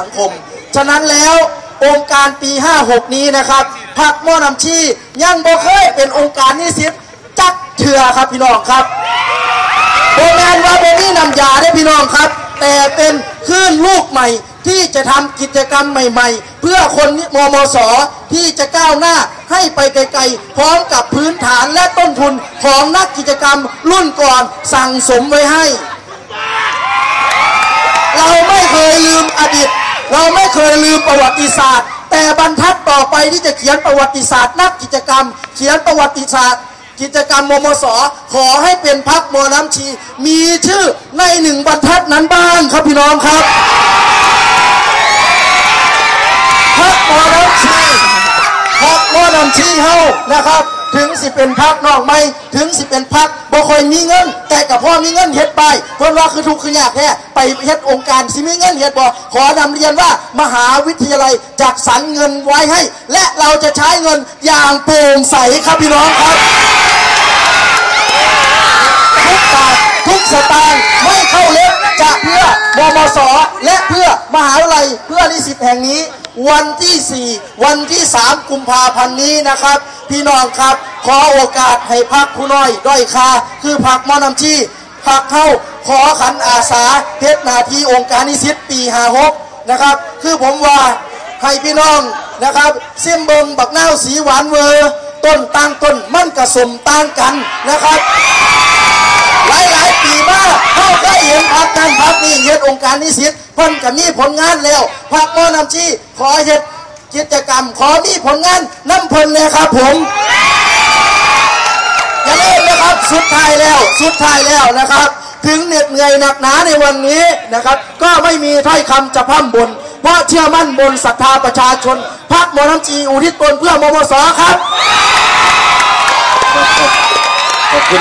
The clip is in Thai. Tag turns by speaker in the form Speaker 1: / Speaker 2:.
Speaker 1: สังคม ฉะนั้นแล้วองค์การปี 56 นี้นะครับพักหม้อนำชียังบ่เคยเป็นองค์การนิสิตจักเถื่อครับพี่น้องครับโบแมนว่าโบนี่นำยาได้พี่น้องครับ แต่เป็นคลื่นลูกใหม่ที่จะทำกิจกรรมใหม่ ๆ เพื่อคนมมสที่จะก้าวหน้าให้ไปไกลๆพร้อมกับพื้นฐานและต้นทุนของนักกิจกรรมรุ่นก่อนสั่งสมไว้ให้ เราไม่เคยลืมอดีต เราไม่เคยลืมประวัติศาสตร์ แต่บรรทัดต่อไปที่จะเขียนประวัติศาสตร์นักกิจกรรม เขียนประวัติศาสตร์ กิจกรรมมมสขอให้เป็นพักมอน้ำชี มีชื่อในหนึ่งบรรทัดนั้นบ้างครับพี่น้องครับพักมอน้ำชีพักมอน้ำชีเฮานะครับ ถึงสิเป็นพักนอกไม่ถึงสิเป็นพัก บ่ค่อยมีเงิน แต่กับพ่อมีเงินเฮ็ดไปเพิ่นว่าคือทุกข์คือยากแท้ไปเฮ็ดองค์การสิมีเงินเฮ็ดบ่ขอนำเรียนว่ามหาวิทยาลัยจัดสรรเงินไว้ให้ และเราจะใช้เงินอย่างโปร่งใสครับพี่น้องครับทุกบาททุกสตางค์ไม่เข้าเล็บจะเพื่อมมสและเพื่อมหาวิทยาลัยเพื่อนิสิตแห่งนี้วันที่ 4 วันที่ 3 กุมภาพันธ์นี้นะครับ พี่น้องครับ ขอโอกาสให้พักผู้น้อยด้อยคาคือพักมอนำชีพักเข้าขอขันอาสาเพชรนาทีองค์การนิสิตปี56นะครับ คือผมว่าให้พี่น้องนะครับเสียมเบิงบักนาวสีหวานเวอร์ต้นต่างต้นมันกระสมต่างกันนะครับ หลายหลายๆปีมาเข้าได้เห็นพักการพักนี่เฮ็ดองค์การนิสิตเพิ่นก็มีผลงานแล้วพักมอนำชีขอเฮ็ดกิจกรรมขอมีผลงานน้ำเพิ่นเลยครับผม สุดท้ายแล้วสุดท้ายแล้วนะครับ ถึงเหน็ดเหนื่อยหนักหนาในวันนี้นะครับ ก็ไม่มีถ้อยคำจะพร่ำบนเพราะเชื่อมั่นบนศรัทธาประชาชนพักมอน้ำจีอุทิศตนเพื่อมมสครับ